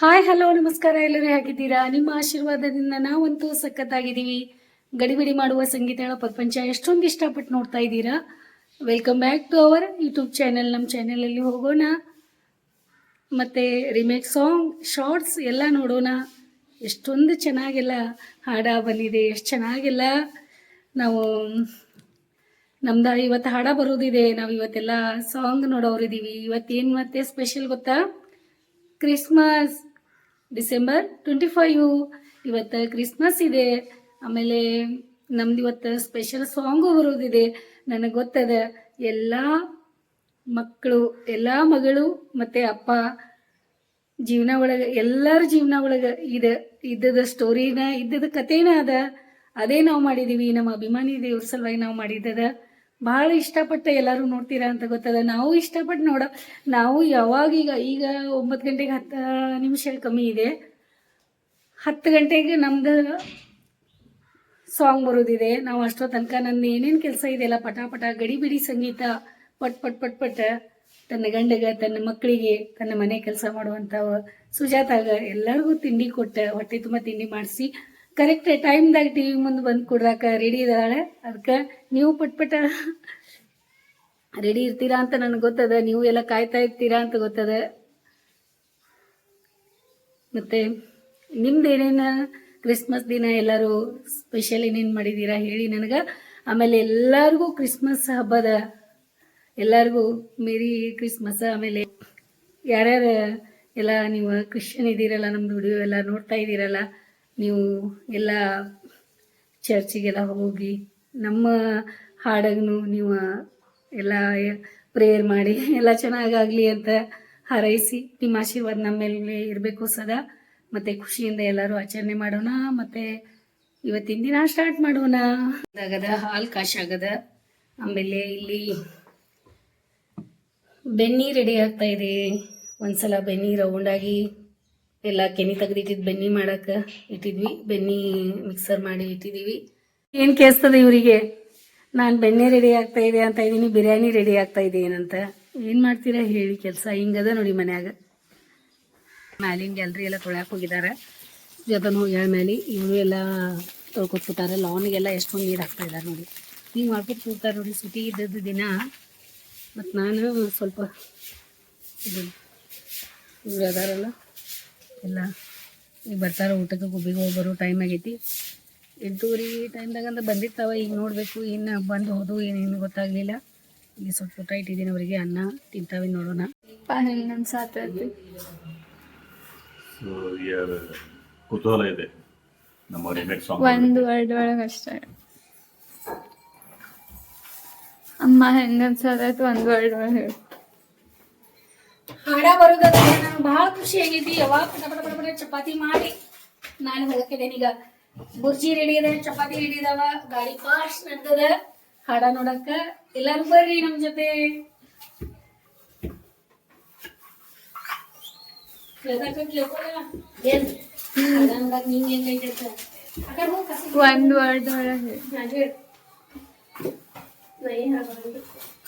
Hi hello ನಮಸ್ಕಾರ ಎಲ್ಲರೂ ಹೇಗಿದ್ದೀರಾ? ನಿಮ್ಮ ಆಶೀರ್ವಾದದಿಂದ ನಾವಂತೂ ಸಖತ್ತಾಗಿದ್ದೀವಿ. ಗಡಿಬಿಡಿ ಮಾಡುವ ಸಂಗೀತಗಳ ಪ್ರಪಂಚ ಎಷ್ಟೊಂದು ಇಷ್ಟಪಟ್ಟು ನೋಡ್ತಾ ಇದ್ದೀರಾ? Welcome back to our YouTube channel ನಮ್ಮ ಚಾನೆಲಲ್ಲಿ ಹೋಗೋಣ. ಮತ್ತು ರಿಮೇಕ್ ಸಾಂಗ್ ಶಾರ್ಟ್ಸ್ ಎಲ್ಲ ನೋಡೋಣ. ಎಷ್ಟೊಂದು ಚೆನ್ನಾಗೆಲ್ಲ ಹಾಡ ಬಂದಿದೆ, ಎಷ್ಟು ಚೆನ್ನಾಗೆಲ್ಲ ನಾವು, ನಮ್ದು ಇವತ್ತು ಹಾಡ ಬರೋದಿದೆ. ನಾವು ಇವತ್ತೆಲ್ಲ ಸಾಂಗ್ ನೋಡೋರಿದ್ದೀವಿ. ಇವತ್ತೇನು ಮತ್ತೆ ಸ್ಪೆಷಲ್ ಗೊತ್ತಾ? Christmas December twenty five. ಇವತ್ತು ಕ್ರಿಸ್ಮಸ್ ಇದೆ. ಆಮೇಲೆ ನಮ್ದು ಇವತ್ತು ಸ್ಪೆಷಲ್ ಸಾಂಗು ಬರೋದಿದೆ. ನನಗೆ ಗೊತ್ತದ. ಎಲ್ಲ ಮಕ್ಕಳು, ಎಲ್ಲ ಮಗಳು ಮತ್ತು ಅಪ್ಪ ಜೀವನ ಒಳಗೆ, ಎಲ್ಲರ ಜೀವನ ಒಳಗೆ ಇದೆ, ಇದ್ದದ ಸ್ಟೋರಿನ ಇದ್ದದ ಕಥೆನ ಅದ. ಅದೇ ನಾವು ಮಾಡಿದ್ದೀವಿ ನಮ್ಮ ಅಭಿಮಾನಿ ದೇವ್ರ ಸಲುವಾಗಿ ನಾವು ಮಾಡಿದ್ದದ. ಭಾಳ ಇಷ್ಟಪಟ್ಟು ಎಲ್ಲರೂ ನೋಡ್ತೀರಾ ಅಂತ ಗೊತ್ತದ ನಾವು ಇಷ್ಟಪಟ್ಟು ನೋಡ, ನಾವು ಯಾವಾಗ ಈಗ ಈಗ ಒಂಬತ್ತು ಗಂಟೆಗೆ ಹತ್ತು ನಿಮಿಷ ಕಮ್ಮಿ ಇದೆ. ಹತ್ತು ಗಂಟೆಗೆ ನಮ್ದು ಸಾಂಗ್ ಬರೋದಿದೆ. ನಾವು ಅಷ್ಟೋ ತನಕ ನನ್ನ ಏನೇನು ಕೆಲಸ ಇದೆಯಲ್ಲ ಪಟ ಪಟ ಗಡಿ ಬಿಡಿ ಸಂಗೀತ ಪಟ್ ಪಟ್ ಪಟ್ ಪಟ್ ತನ್ನ ಗಂಡಗ, ತನ್ನ ಮಕ್ಕಳಿಗೆ, ತನ್ನ ಮನೆ ಕೆಲಸ ಮಾಡುವಂಥವ ಸುಜಾತಾಗ ಎಲ್ಲರಿಗೂ ತಿಂಡಿ ಕೊಟ್ಟ, ಹೊಟ್ಟೆ ತುಂಬ ತಿಂಡಿ ಮಾಡಿಸಿ ಕರೆಕ್ಟ್ ಟೈಮ್ದಾಗ ಟಿ ವಿ ಮುಂದೆ ಬಂದು ಕೊಡ್ರಾಕ ರೆಡಿ ಇದ್ದಾಳೆ. ಅದಕ್ಕೆ ನೀವು ಪಟ್ಪಟ ರೆಡಿ ಇರ್ತೀರಾ ಅಂತ ನನಗೆ ಗೊತ್ತದ. ನೀವು ಎಲ್ಲ ಕಾಯ್ತಾ ಇರ್ತೀರಾ ಅಂತ ಗೊತ್ತದ. ಮತ್ತೆ ನಿಮ್ದು ಏನೇನು ಕ್ರಿಸ್ಮಸ್ ದಿನ ಎಲ್ಲರೂ ಸ್ಪೆಷಲ್ ಏನೇನು ಮಾಡಿದ್ದೀರಾ ಹೇಳಿ ನನಗೆ. ಆಮೇಲೆ ಎಲ್ಲರಿಗೂ ಕ್ರಿಸ್ಮಸ್ ಹಬ್ಬದ ಎಲ್ಲರಿಗೂ ಮೇರಿ ಕ್ರಿಸ್ಮಸ್ ಆಮೇಲೆ ಯಾರ್ಯಾರು ಎಲ್ಲ ನೀವು ಕ್ರಿಶ್ಚಿಯನ್ ಇದ್ದೀರಲ್ಲ, ನಮ್ದು ವಿಡಿಯೋ ಎಲ್ಲ ನೋಡ್ತಾ ಇದ್ದೀರಲ್ಲ ನೀವು ಎಲ್ಲ ಚರ್ಚಿಗೆಲ್ಲ ಹೋಗಿ ನಮ್ಮ ಹಾಡಗ್ನು ನೀವು ಎಲ್ಲ ಪ್ರೇಯರ್ ಮಾಡಿ, ಎಲ್ಲ ಚೆನ್ನಾಗಾಗಲಿ ಅಂತ ಹಾರೈಸಿ, ನಿಮ್ಮ ಆಶೀರ್ವಾದ ನಮ್ಮ ಮೇಲೆ ಇರಬೇಕು ಸದಾ. ಮತ್ತು ಖುಷಿಯಿಂದ ಎಲ್ಲರೂ ಆಚರಣೆ ಮಾಡೋಣ. ಮತ್ತು ಇವತ್ತಿನ ದಿನ ಸ್ಟಾರ್ಟ್ ಮಾಡೋಣ. ಆಗದ ಹಾಲು ಕಾಶಾಗದ ಆಮೇಲೆ ಇಲ್ಲಿ ಬೆನ್ನಿ ರೆಡಿ ಆಗ್ತಾ ಇದೆ. ಒಂದ್ಸಲ ಬೆನ್ನಿ ರೌಂಡಾಗಿ ಎಲ್ಲ ಕೆನಿ ತೆಗ್ದಿಟ್ಟಿದ್ ಬೆನ್ನಿ ಮಾಡಕ್ಕೆ ಇಟ್ಟಿದ್ವಿ. ಬೆನ್ನಿ ಮಿಕ್ಸರ್ ಮಾಡಿ ಇಟ್ಟಿದ್ದೀವಿ ಏನು ಕೇಳಿಸ್ತದೆ ಇವರಿಗೆ? ನಾನು ಬೆಣ್ಣೆ ರೆಡಿ ಆಗ್ತಾ ಇದೆ ಅಂತ ಇದ್ದೀನಿ, ಬಿರಿಯಾನಿ ರೆಡಿ ಆಗ್ತಾ ಇದೆ ಏನಂತ. ಏನು ಮಾಡ್ತೀರಾ ಹೇಳಿ ಕೆಲಸ. ಹಿಂಗದ ನೋಡಿ ಮನ್ಯಾಗ. ಮ್ಯಾಲಿನ ಗ್ಯಾಲ್ರಿ ಎಲ್ಲ ತೊಳ್ಯಾಕೆ ಹೋಗಿದ್ದಾರೆ ಜೊತೆ ಹೋಗ್ಯಾಳ ಮ್ಯಾಲಿ. ಇವರು ಎಲ್ಲ ತೊಳ್ಕೊತ್ಬಿಟ್ಟಾರೆ ಲಾನ್ಗೆಲ್ಲ ಎಷ್ಟೊಂದು ನೀರು ಹಾಕ್ತಾ ಇದ್ದಾರೆ ನೋಡಿ. ನೀವು ಮಾಡ್ಬಿಟ್ಟು ಕೂತಾರೆ ನೋಡಿ, ಸುಟಿ ಇದ್ದದ್ದು ದಿನ. ಮತ್ತು ನಾನು ಸ್ವಲ್ಪ ಇದು, ಇವ್ರು ಅದಾರಲ್ಲ. ಎಲ್ಲ ಈಗ ಬರ್ತಾರ ಊಟಕ್ಕೆ ಗುಬ್ಬಿಗೆ ಹೋಗಿ ಬರೋ ಟೈಮ್ ಆಗೈತಿ. ಎಂಟೂವರೆ ಟೈಮ್ದಾಗ ಅಂದ್ರೆ ಬಂದಿರ್ತಾವ ಈಗ ನೋಡಬೇಕು ಇನ್ನು ಬಂದು ಹೋದು ಏನೇನು ಗೊತ್ತಾಗಲಿಲ್ಲ. ಇಲ್ಲಿ ಸ್ವಲ್ಪ ಊಟ ಇಟ್ಟಿದ್ದೀನಿ ಅವರಿಗೆ ಅನ್ನ ತಿಂತಾವೆ ನೋಡೋಣ. ಪಾನಲ್ಲಿ ನಮ್ಮ ಸಾತ ಯಾರ ಕುತೂಹಲ ಇದೆ? ನಮ್ಮ ರಿಮೇಕ್ ಸಾಂಗ್ ಒಂದು ವರ್ಡ್ ಒಳಗೆ ಅಷ್ಟೇ. ಅಮ್ಮ ಹೆಂಗ ಅನ್ಸತೈತಿ ಒಂದು ವರ್ಡ್ ಒಳಗೆ ಹೇಳು ಹಾಡ ಬರೋದಾದ್ರೆ ನಂಗೆ ಭಾಳ ಖುಷಿ ಆಗೈತಿ ಯಾವಾಗ ಪಟ ಪಟ ಪಟ ಪಟ ಚಪಾತಿ ಮಾಡಿ ನಾನು ಹೋಗಕ್ಕಿದ್ದೇನೆ ಈಗ ಬುರ್ಜಿ ರೆಡಿ ಅದ ಚಪಾತಿ ರೆಡಿ ಅದಾವ ಗಾಡಿ ಫಾಸ್ಟ್ ನಡ್ದದ. ಹಾಡ ನೋಡಕ್ಕ ಎಲ್ಲಾರು ಬರ್ರಿ ನಮ್ ಜೊತೆ. ಒಂದು ವರ್ಡ್ ಒಳಗೆ.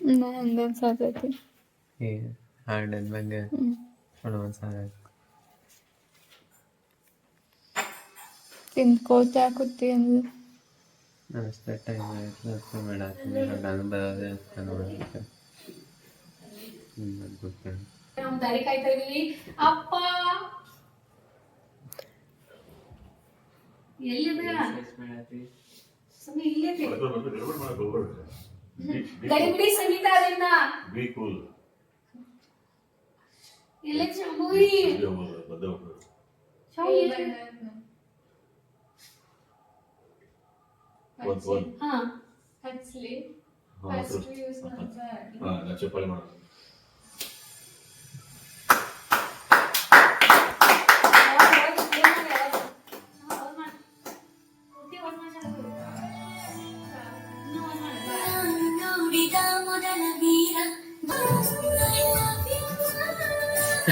ಹೆಂಗ ಅನ್ಸತೈತಿ ಈ ಬಗ್ಗೆ ಹ್ಮ್. ನೋಡುವ ಸಾಲ ತಿನ್ಕೋತ ಕೂತಿ ಅಂದ್ರೆ ಅಷ್ಟೇ ಟೈಮ್ ಆಯ್ತು ಅಷ್ಟೇ ಮಾಡಾತೀನಿ ನಾನು ಬರೋದೇ ಅಂತ ನೋಡೋದಕ್ಕೆ ಹ್ಞೂ ಗೊತ್ತೇನೆ ನಾವು ದಾರಿ ಕಾಯ್ತಾ ಇದೀವಿ ಅಪ್ಪ ಎಲ್ಲಿದ ಸಮಯ ಇಲ್ಲೇ ಇದೆ. ಗಡಿಬಿಡಿ ಸಂಗೀತ ಅದನ್ನ ಬಿ ಕೂಲ್. ಎಲ್ಲೇ ಚಂಬುವಿ ಒಂದ್ ಒಂದ್ ಹಾ. ಹಾ ಚಪ್ಪಾಳೆ ಮಾಡೋದು.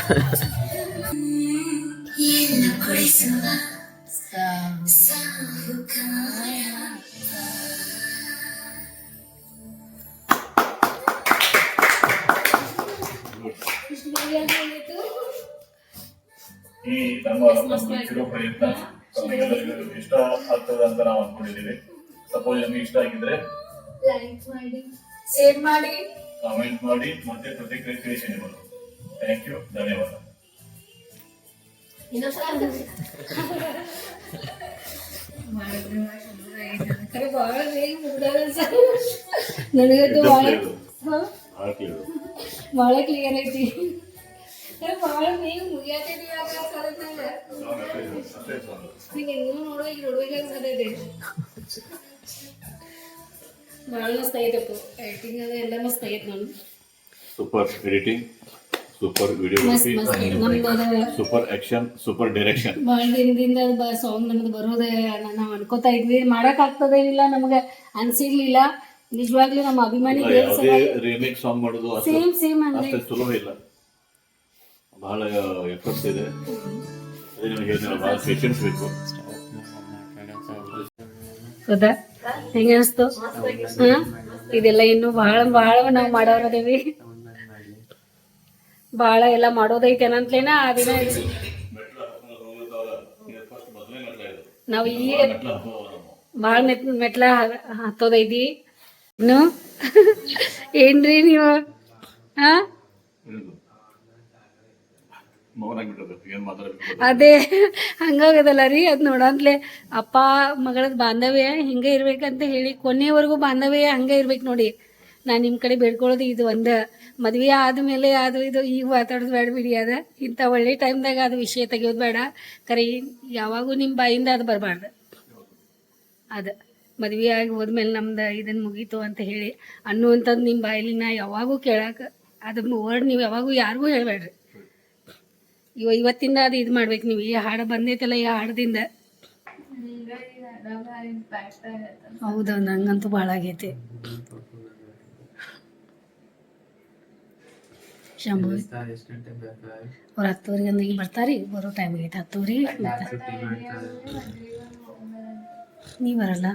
ಈ ಇಷ್ಟ ಆಗ್ತದೆ ಅಂತ ನಾವು ಸಪೋಸ್ ಇಷ್ಟ ಆಗಿದ್ರೆ ಲೈಕ್ ಮಾಡಿ. ಶೇರ್ ಮಾಡಿ ಕಾಮೆಂಟ್ ಮಾಡಿ ಮತ್ತೆ ಪ್ರತಿಕ್ರಿಯೆ ತಿಳಿಸಿ ನಿಮ್ಮನ್ನು. ಥ್ಯಾಂಕ್ ಯು ಧನ್ಯವಾದ ಖರೆ ಭಾಳ ಬೇಗ ಮುಗ್ದಾರ ಸರ್ ನನಗಂತೂ ಭಾಳ ಹಾ? ಭಾಳ ಕೇಳು ಭಾಳ ಕ್ಲಿಯರ್ ಐತಿ ಖರೆ ಭಾಳ ಬೇಗ ಮುಗಿಯತೈತಿ ಯಾಕೆ ಸರ್ ನಂಗೆ ಅಷ್ಟೇ ಸಾಕು. ಈಗ ಇನ್ನೂ ನೋಡೋ ಈಗ ನೋಡ್ಬೇಕಾಗಿ ಸದೈತಿ ಭಾಳ ಮಸ್ತ್ ಆಗೈತಪ್ಪ ಆ್ಯಕ್ಟಿಂಗ್ ಅದು ಎಲ್ಲ ಮಸ್ತ್ ಆಗೈತೆ ನಾನು super editing super videography super action super direction ಬಹಳ ದಿನದಿಂದ ಸಾಂಗ್ ನಮ್ದು ಬರೋದೇ ನಾವು ಅನ್ಕೋತಾ ಇದ್ವಿ ಮಾಡಕ್ ಆಗ್ತದೇ ಇಲ್ಲ ನಮ್ಗೆ ಅನ್ಸಿರ್ಲಿಲ್ಲ. ನಿಜವಾಗ್ಲೂ ನಮ್ಮ ಅಭಿಮಾನಿ ರಿಮೇಕ್ ಸಾಂಗ್ ಮಾಡೋದು ಸೇಮ್ ಸೇಮ್ ಅಂದ್ರೆ. ಸುಲಭ ಇಲ್ಲ. ಬಹಳ ಎಫರ್ಟ್ಸ್ ಇದೆ. ಅದೇ ನಿಮಗೆ ಬಹಳ ಪೇಷನ್ಸ್ ಬೇಕು. ಹೌದಾ ಹೆಂಗ ಅನಿಸ್ತು? ಇದೆಲ್ಲ ಇನ್ನು ಬಹಳ ಬಹಳ ನಾವು ಮಾಡೋರದೇವಿ ಬಹಳ ಎಲ್ಲ ಮಾಡೋದೈತೆ ಅನ್ನಂತ್ಲೇನ ಆ ದಿನ ನಾವು ಈ ಭಾಳ ಮೆಟ್, ಮೆಟ್ಲ ಹತ್ತೋದೈತಿ ಇನ್ನು? ಏನ್ರಿ ನೀವು? ಹಾ ಅದೇ, ಹಂಗಾಗದಲ್ಲ ರೀ ಅದ್ ನೋಡಂತ್ಲೆ ಅಪ್ಪ ಮಗಳದ್ ಬಾಂಧವ್ಯ ಹಿಂಗ ಇರ್ಬೇಕಂತ ಹೇಳಿ ಕೊನೆಯವರೆಗೂ ಬಾಂಧವ್ಯ ಹಂಗೆ ಇರ್ಬೇಕು ನೋಡಿ. ನಾನು ನಿಮ್ಮ ಕಡೆ ಬೇಡ್ಕೊಳ್ಳೋದು ಇದು ಒಂದು. ಮದುವೆ ಆದಮೇಲೆ ಅದು ಇದು ಈಗ ಮಾತಾಡೋದು ಬೇಡ ಬಿಡಿ ಅದ ಇಂಥ ಒಳ್ಳೆ ಟೈಮ್ದಾಗ ಅದು ವಿಷಯ ತೆಗೆಯೋದು ಬೇಡ. ಕರೆ ಯಾವಾಗೂ ನಿಮ್ಮ ಬಾಯಿಂದ ಅದು ಬರಬಾರ್ದು. ಅದು. ಮದುವೆ ಆಗಿ ಹೋದ್ಮೇಲೆ ನಮ್ದು ಇದನ್ನು ಮುಗೀತು ಅಂತ ಹೇಳಿ ಅನ್ನುವಂಥದ್ದು ನಿಮ್ಮ ಬಾಯಲ್ಲಿ ನಾ ಯಾವಾಗೂ ಕೇಳಕ್ಕೆ ಅದನ್ನ ವರ್ಡ್ ನೀವು ಯಾವಾಗೂ ಯಾರಿಗೂ ಹೇಳಬೇಡ್ರಿ. ಇವ ಇವತ್ತಿಂದ ಅದು ಇದು ಮಾಡ್ಬೇಕು ನೀವು. ಈ ಹಾಡು ಬಂದೈತಲ್ಲ ಈ ಹಾಡದಿಂದ. ಹೌದು ನಂಗಂತೂ ಭಾಳ ಆಗೈತಿ. ಶಂಭು. ಅವ್ರು ಹತ್ತುವರೆಗೆ ಅಂದಾಗ ಬರ್ತಾರೆ ಬರೋ ಟೈಮ್ ಆಗೈತೆ ಹತ್ತುವರೆಗೆ ನೀ ಬರಲ್ಲ.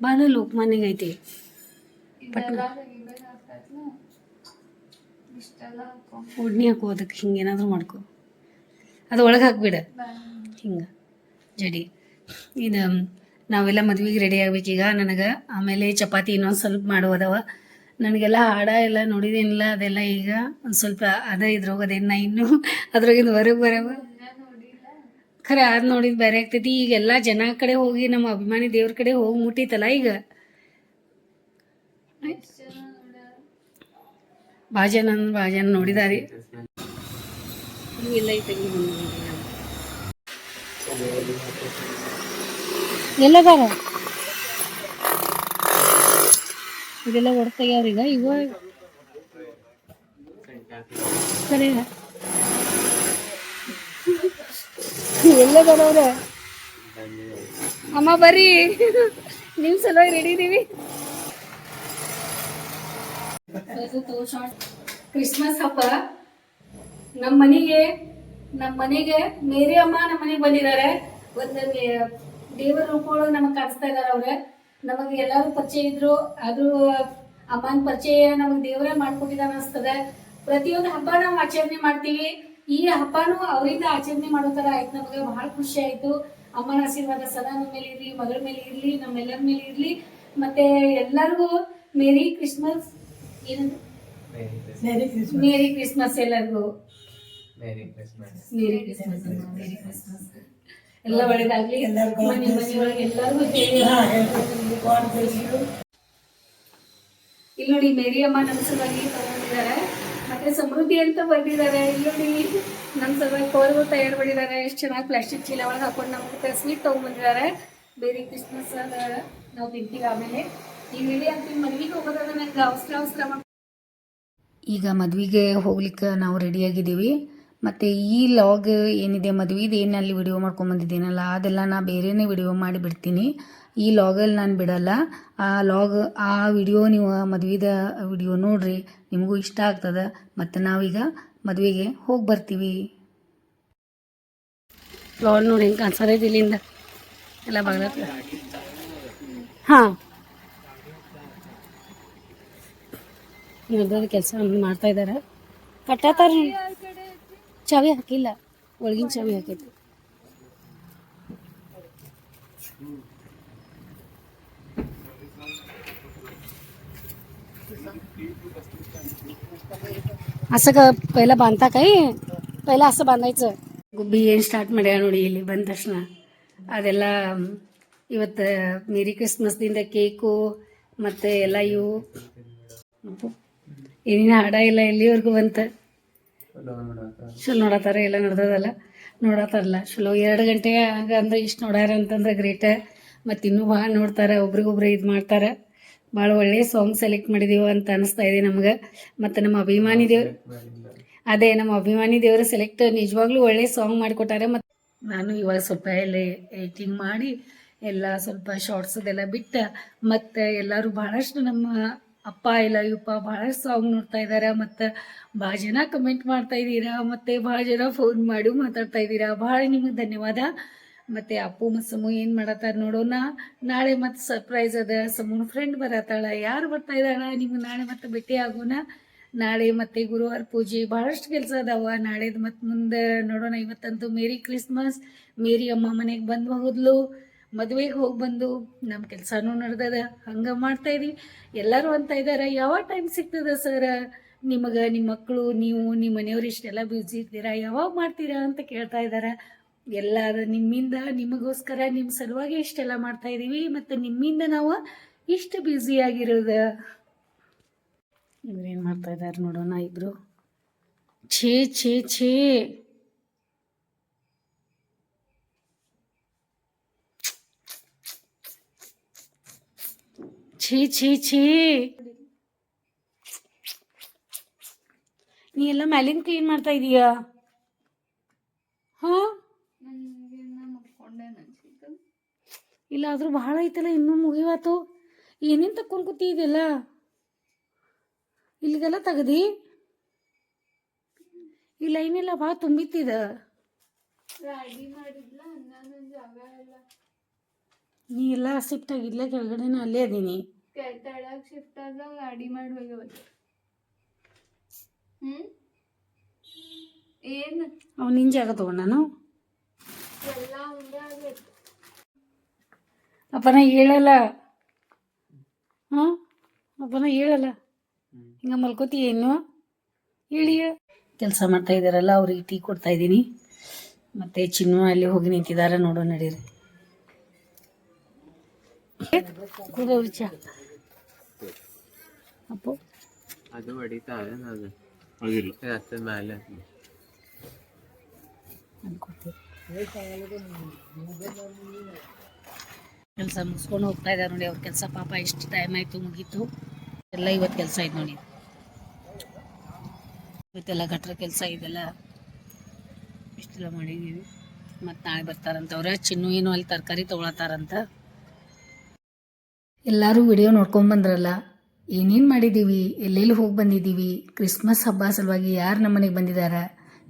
ಭಾಳ ಲೋಕಮಾನ್ಯಗೆ ಐತಿ. ಉಡ್ನಿ ಹಾಕೋ ಅದಕ್ಕೆ ಹಿಂಗೇನಾದ್ರೂ ಮಾಡ್ಕೊ. ಅದು ಒಳಗೆ ಹಾಕ್ಬಿಡ. ಹಿಂಗೆ. ಜಡಿ. ಇದು ನಾವೆಲ್ಲ ಮದ್ವೆಗೆ ರೆಡಿ ಆಗ್ಬೇಕೀಗ ನನಗೆ. ಆಮೇಲೆ ಚಪಾತಿ ಇನ್ನೊಂದು ಸ್ವಲ್ಪ ಮಾಡುವುದವ ನನಗೆಲ್ಲ ಹಾಡ ಎಲ್ಲ ನೋಡಿದೇನಿಲ್ಲ, ಅದೆಲ್ಲ ಈಗ ಒಂದು ಸ್ವಲ್ಪ ಅದ ಇದ್ರೋಗದೇನು ನಾ ಇನ್ನು ಅದ್ರಾಗಿಂದ ಹೊರಗೆ ಬರವ. ಖರೆ ಅದು ನೋಡಿದ್ ಬೇರೆ ಆಗ್ತೈತಿ. ಈಗೆಲ್ಲ ಜನ ಕಡೆ ಹೋಗಿ ನಮ್ಮ ಅಭಿಮಾನಿ ದೇವ್ರ ಕಡೆ ಹೋಗಿ ಮುಟ್ಟಿತಲ್ಲ ಈಗ. ಭಾಜನ ಅಂದ್ರೆ ಭಾಳ ಜನ ನೋಡಿದಾರಿ. ಎಲ್ಲ ಎಲ್ಲದಾರ ಇದೆಲ್ಲ ಹೊಡ್ತಾಗ್ಯಾವ್ರೀಗ ಇವ ಸರಿ. ಎಲ್ಲ ಬರೋರೆ ಅಮ್ಮ ಬರ್ರಿ. ನಿಮ್ ಸಲುವಾಗಿ ರೆಡಿ ಇದೀವಿ. ಕ್ರಿಸ್ಮಸ್ ಹಬ್ಬ. ನಮ್ಮ ಮನೆಗೆ ನಮ್ಮ ಮನೆಗೆ ಮೇರಿ ಅಮ್ಮ ನಮ್ಮ ಮನೆಗೆ ಬಂದಿದ್ದಾರೆ. ಒಂದು ದೇವರ ರೂಪ ನಮಗ್ ಕಾಣಿಸ್ತಾ ಇದಾರೆ ಅವ್ರೆ. ನಮಗೆ ಎಲ್ಲರೂ ಪರಿಚಯ ಇದ್ರು. ಅದು ಅಮ್ಮನ ಪರಿಚಯ ನಮಗೆ ದೇವರೇ ಮಾಡ್ಕೊಟ್ಟಿದ ಅನಿಸ್ತದೆ. ಪ್ರತಿಯೊಂದು ಹಬ್ಬ ನಾವು ಆಚರಣೆ ಮಾಡ್ತೀವಿ. ಈ ಹಬ್ಬನೂ ಅವರಿಂದ ಆಚರಣೆ ಮಾಡೋ ಥರ ಆಯ್ತು. ನಮಗೆ ಬಹಳ ಖುಷಿ ಆಯ್ತು. ಅಮ್ಮನ ಆಶೀರ್ವಾದ ಸದಾ ನಮ್ಮ ಮೇಲೆ ಇರಲಿ ಮಗಳ ಮೇಲೆ ಇರಲಿ ನಮ್ಮೆಲ್ಲರ ಮೇಲೆ ಇರಲಿ. ಮತ್ತೆ ಎಲ್ಲರಿಗೂ ಮೇರಿ ಕ್ರಿಸ್ಮಸ್ ಏನಂತ ಮೇರಿ ಕ್ರಿಸ್ಮಸ್ ಎಲ್ಲರಿಗೂ. Merry Christmas merry Christmas merry Christmas ಎಲ್ಲ ಒಳ್ಳೇದಾಗ್ಲಿ ಮನೆ ಮನೆಯೊಳಗೆ ಎಲ್ಲರಿಗೂ ಇಲ್ಲಿ ನೋಡಿ ಮೇರಿ ಅಮ್ಮ ನಮ್ಮ ಸಲುವಾಗಿ ತಗೊಂಡಿದ್ದಾರೆ. ಮತ್ತೆ ಸಮೃದ್ಧಿ ಅಂತ ಬಂದಿದ್ದಾರೆ. ಇಲ್ಲಿ ನೋಡಿ ನಮ್ಮ ಸಲುವಾಗಿ ಕೋರ್ಗೂ ತಯಾರು ಮಾಡಿದ್ದಾರೆ ಎಷ್ಟು ಚೆನ್ನಾಗಿ ಪ್ಲಾಸ್ಟಿಕ್ ಚೀಲ ಒಳಗೆ ಹಾಕೊಂಡು ನಮ್ಗೆ ಸ್ವೀಟ್ ತೊಗೊಂಡ್ಬಂದಿದ್ದಾರೆ. ಬೇರೆ ಕ್ರಿಸ್ಮಸ್ ನಾವು ತಿಂತೀವಿ ಆಮೇಲೆ. ಈ ವಿಡಿಯೋ ಅಂತ ಮನೆಗೆ ಹೋಗೋದಾದ್ರೆ ನಂಗೆ ಅವಸರ ಅವಸರ ಈಗ ಮದುವೆಗೆ ಹೋಗ್ಲಿಕ್ಕೆ ನಾವು ರೆಡಿಯಾಗಿದ್ದೀವಿ ಮತ್ತು ಈ ಲಾಗ್ ಏನಿದೆ ಮದುವೆದು ಏನು ಅಲ್ಲಿ ವಿಡಿಯೋ ಮಾಡ್ಕೊಂಬಂದಿದ್ದೀನಲ್ಲ ಅದೆಲ್ಲ ನಾ ಬೇರೆನೇ ವಿಡಿಯೋ ಮಾಡಿ ಬಿಡ್ತೀನಿ ಈ ಲಾಗಲ್ಲಿ ನಾನು ಬಿಡಲ್ಲ. ಆ ಲಾಗ್ ಆ ವಿಡಿಯೋ ನೀವು ಮದುವೆದ ವಿಡಿಯೋ ನೋಡ್ರಿ, ನಿಮಗೂ ಇಷ್ಟ ಆಗ್ತದೆ. ಮತ್ತು ನಾವೀಗ ಮದುವೆಗೆ ಹೋಗಿ ಬರ್ತೀವಿ. ಲಾಡ್ ನೋಡಿ ಹೆಂಗೆ ಕಾಣಿಸೋದೈತಿ ಇಲ್ಲಿಂದ. ಎಲ್ಲ ಬಾಗ್ಲ ಹಾಂ. ಕೆಲಸ ಮಾಡ್ತಾ ಇದ್ದಾರೆ ಕಟ್ಟಾತಾರ ಚಾವಿ ಹಾಕಿಲ್ಲ ಒಳಗಿನ ಚಾವಿ ಹಾಕೈತಿ असं का पहिला बांधता काय पहिला असं बांधायचं ಗುಬ್ಬಿ ಏನು ಸ್ಟಾರ್ಟ್ ಮಾಡ್ಯಾರ ನೋಡಿ ಇಲ್ಲಿ ಬಂದ ತಕ್ಷಣ ಅದೆಲ್ಲ ಇವತ್ತು ಮೇರಿ ಕ್ರಿಸ್ಮಸ್ದಿಂದ ಕೇಕು ಮತ್ತು ಎಲ್ಲ ಇವು ಏನೇನು ಹಾಡ ಇಲ್ಲ ಎಲ್ಲಿವರೆಗೂ ಬಂತ ಚಲೋ ನೋಡತ್ತಾರ ಎಲ್ಲ ನಡ್ದದಲ್ಲ. ನೋಡತ್ತಾರಲ್ಲ ಚಲೋ ಎರಡು ಗಂಟೆ ಆಗ ಅಂದ್ರೆ ಇಷ್ಟು ನೋಡ್ಯಾರ ಅಂತಂದ್ರೆ ಗ್ರೇಟ ಮತ್ತು ಇನ್ನೂ ಭಾಳ ನೋಡ್ತಾರೆ ಒಬ್ರಿಗೊಬ್ರು ಇದು ಮಾಡ್ತಾರೆ. ಭಾಳ ಒಳ್ಳೆ ಸಾಂಗ್ ಸೆಲೆಕ್ಟ್ ಮಾಡಿದೀವಿ ಅಂತ ಅನಿಸ್ತಾ ಇದೆ ನಮ್ಗೆ. ಮತ್ತು ನಮ್ಮ ಅಭಿಮಾನಿ ದೇವ್ರು ಅದೇ ನಮ್ಮ ಅಭಿಮಾನಿ ದೇವರು ಸೆಲೆಕ್ಟ್ ನಿಜವಾಗ್ಲೂ ಒಳ್ಳೆ ಸಾಂಗ್ ಮಾಡಿಕೊಟ್ಟಾರೆ. ಮತ್ತು ನಾನು ಇವಾಗ ಸ್ವಲ್ಪ ಎಲ್ಲ ಎಡಿಟಿಂಗ್ ಮಾಡಿ ಎಲ್ಲ ಸ್ವಲ್ಪ ಶಾರ್ಟ್ಸ್ ಅದೆಲ್ಲ ಬಿಟ್ಟು ಮತ್ತೆ ಎಲ್ಲರೂ ಭಾಳಷ್ಟು ನಮ್ಮ ಅಪ್ಪ ಇಲ್ಲ ಇವಪ್ಪ ಭಾಳಷ್ಟು ಸಾಂಗ್ ನೋಡ್ತಾ ಇದ್ದಾರೆ ಮತ್ತು ಭಾಳ ಜನ ಕಮೆಂಟ್ ಮಾಡ್ತಾ ಇದ್ದೀರಾ, ಮತ್ತು ಭಾಳ ಜನ ಫೋನ್ ಮಾಡಿ ಮಾತಾಡ್ತಾ ಇದ್ದೀರಾ. ಭಾಳ ನಿಮಗೆ ಧನ್ಯವಾದ. ಮತ್ತು ಅಪ್ಪು ಮತ್ತು ಸಮು ಏನು ಮಾಡತ್ತಾರ ನೋಡೋಣ. ನಾಳೆ ಮತ್ತೆ ಸರ್ಪ್ರೈಸ್ ಅದ. ಸಮೂನ ಫ್ರೆಂಡ್ ಬರತ್ತಾಳ. ಯಾರು ಬರ್ತಾ ಇದ್ದಾಳ, ನಿಮ್ಗೆ ನಾಳೆ ಮತ್ತೆ ಭೇಟಿ ಆಗೋಣ. ನಾಳೆ ಮತ್ತೆ ಗುರುವಾರ ಪೂಜೆ. ಭಾಳಷ್ಟು ಕೆಲಸ ಅದಾವ. ನಾಳೆದು ಮತ್ತೆ ಮುಂದೆ ನೋಡೋಣ ಇವತ್ತಂತೂ ಮೇರಿ ಕ್ರಿಸ್ಮಸ್ ಮೇರಿ ಅಮ್ಮ ಮನೆಗೆ ಬಂದು ಹೋದ್ಲು. ಮದುವೆಗೆ ಹೋಗಿ ಬಂದು ನಮ್ಮ ಕೆಲಸನೂ ನಡೆದದ. ಹಂಗೆ ಮಾಡ್ತಾ ಎಲ್ಲರೂ ಅಂತ ಇದ್ದಾರೆ ಯಾವ ಟೈಮ್ ಸಿಗ್ತದ ಸರ್? ನಿಮಗೆ ನಿಮ್ಮ ಮಕ್ಕಳು ನೀವು ನಿಮ್ಮ ಮನೆಯವ್ರು ಇಷ್ಟೆಲ್ಲ ಬ್ಯುಸಿ ಇರ್ತೀರಾ ಯಾವಾಗ ಮಾಡ್ತೀರಾ ಅಂತ ಕೇಳ್ತಾ ಇದ್ದಾರೆ ಎಲ್ಲ ನಿಮ್ಮಿಂದ, ನಿಮಗೋಸ್ಕರ ನಿಮ್ಮ ಸಲುವಾಗಿ ಇಷ್ಟೆಲ್ಲ ಮಾಡ್ತಾ ಇದ್ದೀವಿ ಮತ್ತು ನಿಮ್ಮಿಂದ ನಾವು ಇಷ್ಟು ಬ್ಯುಸಿ ಆಗಿರೋದು. ಇವ್ರೇನು ಮಾಡ್ತಾ ಇದ್ದಾರೆ ನೋಡೋಣ ಇಬ್ಬರು ಛೇ ಛೇ ಛೇ. ಛೇ ಛೀ ಛೀ. ನೀ ಎಲ್ಲ ಮ್ಯಾಲಿನ ಕ್ಲೀನ್ ಮಾಡ್ತಾ ಇದೀಯಾ? ಹಾ? ಇಲ್ಲ ಆದ್ರೂ ಬಹಳ ಐತಲ್ಲ ಇನ್ನೂ ಮುಗಿವಾತು. ಏನೇನು ತಕ್ಕೊಂಡು ಕೂತಿದೆಲ್ಲ ಇಲ್ಲಿಗೆಲ್ಲ ತೆಗದಿ? ಈ ಏನಿಲ್ಲ ಬಾ ಭಾಳ ತುಂಬಿತ್ತಿದ ನೀ ಎಲ್ಲ ಸಿಫ್ಟ್ ಆಗಿಲ್ಲ ಕೆಳಗಡೆನೂ ಅಲ್ಲೇ ಅದೀನಿ. ತೆಳಗ್ ಶಿಫ್ಟ್ ಆದ್ರೆ ಗಾಡಿ ಮಾಡಿ ಹೋಗ್ಯವತ್ತು ಹ್ಮ್? ಏನ್? ಅವ್ ನಿನ್ನ ಜಾಗ ತಗೊಂಡಾನು ಎಲ್ಲ ಒಂದೇ ಆಗೈತೆ. ಅಪ್ಪನ ಹೇಳಲ್ಲ. ಹಾಂ ಅಪ್ಪನ ಹೇಳಲ್ಲ. ಹಿಂಗೆ ಮಲ್ಕೋತಿ ಏನು? ಹೇಳಿ. ಕೆಲಸ ಮಾಡ್ತಾ ಇದ್ದಾರಲ್ಲ ಅವ್ರಿಗೆ ಟೀ ಕೊಡ್ತಾ ಇದ್ದೀನಿ. ಮತ್ತೆ ಚಿನ್ನ ಅಲ್ಲಿ ಹೋಗಿ ನಿಂತಿದ್ದಾರೆ ನೋಡೋ ನಡೀರಿ. ಕೂದಲು ಚಾ ಅಪ್ಪು ಅದು ಹೊಡಿತಾ താഴെ ಕೆಲಸ ಮುಗಿಸ್ಕೊಂಡು ಹೋಗ್ತಾ ಇದ್ದಾರೆ ನೋಡಿ ಅವ್ರ ಕೆಲಸ ಪಾಪ ಎಷ್ಟು ಟೈಮ್ ಆಯಿತು ಮುಗೀತು ಎಲ್ಲ ಇವತ್ತು ಕೆಲಸ ಆಯ್ತು ನೋಡಿ ಇವತ್ತೆಲ್ಲ ಗಟ್ರ ಕೆಲಸ ಇದೆಲ್ಲ ಇಷ್ಟೆಲ್ಲ ಮಾಡಿದ್ದೀವಿ ಮತ್ತು ನಾಳೆ ಬರ್ತಾರಂತ ಅವ್ರ ಚಿನ್ನು ಏನು ಅಲ್ಲಿ ತರಕಾರಿ ತೊಗೊಳತ್ತಾರಂತ ಎಲ್ಲರೂ ವಿಡಿಯೋ ನೋಡ್ಕೊಂಬಂದ್ರಲ್ಲ ಏನೇನು ಮಾಡಿದ್ದೀವಿ ಎಲ್ಲೆಲ್ಲಿ ಹೋಗಿ ಬಂದಿದ್ದೀವಿ ಕ್ರಿಸ್ಮಸ್ ಹಬ್ಬ ಸಲುವಾಗಿ ಯಾರು ನಮ್ಮ ಮನೆಗೆ ಬಂದಿದ್ದಾರೆ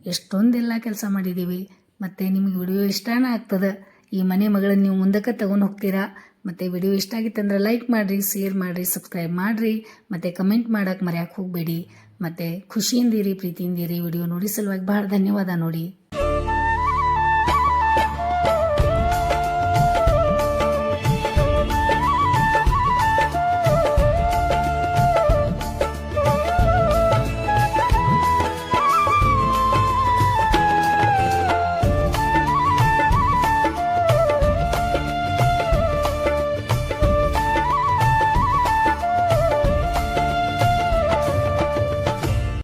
ಎಷ್ಟೊಂದೆಲ್ಲ ಕೆಲಸ ಮಾಡಿದ್ದೀವಿ ಮತ್ತು ನಿಮಗೆ ವಿಡಿಯೋ ಇಷ್ಟನೇ ಆಗ್ತದೆ? ಈ ಮನೆ ಮಗಳನ್ನ ನೀವು ಮುಂದಕ್ಕೆ ತಗೊಂಡು ಹೋಗ್ತೀರಾ? ಮತ್ತು ವಿಡಿಯೋ ಇಷ್ಟ ಆಗಿತ್ತಂದ್ರೆ ಲೈಕ್ ಮಾಡಿರಿ, ಶೇರ್ ಮಾಡಿರಿ, ಸಬ್ಸ್ಕ್ರೈಬ್ ಮಾಡಿರಿ. ಮತ್ತು ಕಮೆಂಟ್ ಮಾಡೋಕ್ಕೆ ಮರೆಯೋಕೆ ಹೋಗಬೇಡಿ. ಮತ್ತು ಖುಷಿಯಿಂದಿರಿ, ಪ್ರೀತಿಯಿಂದಿರಿ ವಿಡಿಯೋ ನೋಡಿ ಸಲುವಾಗಿ ಭಾಳ ಧನ್ಯವಾದ ನೋಡಿ.